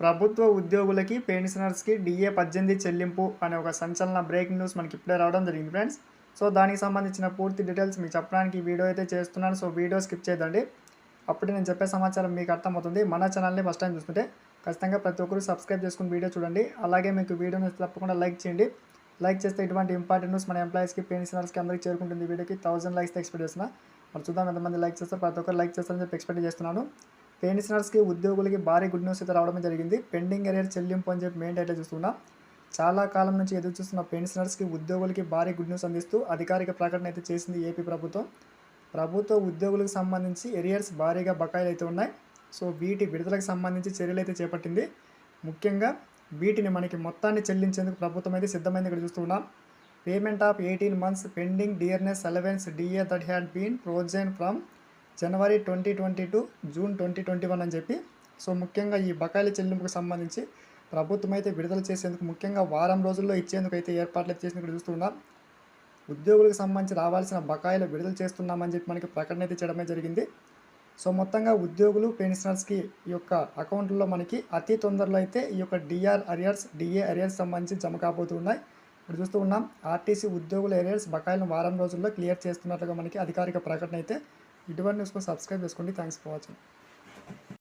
ప్రభుత్వ ఉద్యోగులకి పెన్షనర్స్కి డిఏ పద్దెనిమిది చెల్లింపు అనే ఒక సంచలన బ్రేకింగ్ న్యూస్ మనకి ఇప్పుడే రావడం జరిగింది ఫ్రెండ్స్. సో దానికి సంబంధించిన పూర్తి డీటెయిల్స్ మీకు చెప్పడానికి వీడియో అయితే చేస్తున్నాను. సో వీడియో స్కిప్ చేయదండి. అప్పుడు నేను చెప్పే సమాచారం మీకు అర్థమవుతుంది. మన ఛానల్ని ఫస్ట్ టైం చూస్తుంటే ఖచ్చితంగా ప్రతి ఒక్కరు సబ్స్క్రైబ్ చేసుకుని వీడియో చూడండి. అలాగే మీకు వీడియోని తప్పకుండా లైక్ చేయండి. లైక్ చేస్తే ఇటువంటి ఇంపార్టెంట్ న్యూస్ మన ఎంప్లాయీస్కి పెన్షనర్స్కి అందరికీ చేరుకుంటుంది. వీడియోకి థౌసండ్ లైక్స్ ఎక్స్పెక్ట్ చేస్తున్నా. మరి చూద్దాం ఎంతమంది లైక్ చేస్తారు. ప్రతి ఒక్కరు లైక్ చేస్తారని చెప్పి ఎక్స్పెక్ట్ చేస్తున్నాను. పెన్షనర్స్కి ఉద్యోగులకి భారీ గుడ్ న్యూస్ అయితే రావడం జరిగింది. పెండింగ్ ఎరియర్ చెల్లింపు అని చెప్పి మెయిన్ టైటిల్ చూస్తున్నా. చాలా కాలం నుంచి ఎదురు చూస్తున్న పెన్షనర్స్కి ఉద్యోగులకి భారీ గుడ్ న్యూస్ అందిస్తూ అధికారిక ప్రకటన అయితే చేసింది ఏపీ ప్రభుత్వం. ప్రభుత్వ ఉద్యోగులకు సంబంధించి ఎరియర్స్ భారీగా బకాయిలు అయితే ఉన్నాయి. సో వీటి విడుదలకు సంబంధించి చర్యలు అయితే చేపట్టింది. ముఖ్యంగా వీటిని మనకి మొత్తాన్ని చెల్లించేందుకు ప్రభుత్వం అయితే సిద్ధమైంది ఇక్కడ చూస్తున్నాం payment of eighteen months pending dearness allowance DA that had been frozen from January twenty twenty two June twenty twenty one అని చెప్పి. సో ముఖ్యంగా ఈ బకాయిల చెల్లింపుకు సంబంధించి ప్రభుత్వం అయితే విడుదల చేసేందుకు ముఖ్యంగా వారం రోజుల్లో ఇచ్చేందుకు అయితే ఏర్పాట్లు అయితే చేసినట్టు చూస్తున్నాం ఉద్యోగులకు సంబంధించి రావాల్సిన బకాయిలు విడుదల చేస్తున్నామని చెప్పి మనకి ప్రకటన అయితే చేయడమే జరిగింది. సో మొత్తంగా ఉద్యోగులు పెన్షనర్స్కి ఈ యొక్క అకౌంట్లో మనకి అతి తొందరలో అయితే ఈ యొక్క డిఆర్ అరియర్స్ డిఏ అరియర్స్ సంబంధించి జమ కాబోతున్నాయి. ఇప్పుడు చూస్తూ ఉన్నాం ఆర్టీసీ ఉద్యోగుల ఏరియర్స్ బకాయిలను వారం రోజుల్లో క్లియర్ చేస్తున్నట్లుగా మనకి అధికారిక ప్రకటన అయితే ఇటువంటి న్యూస్ సబ్స్క్రైబ్ చేసుకోండి. Thanks for watching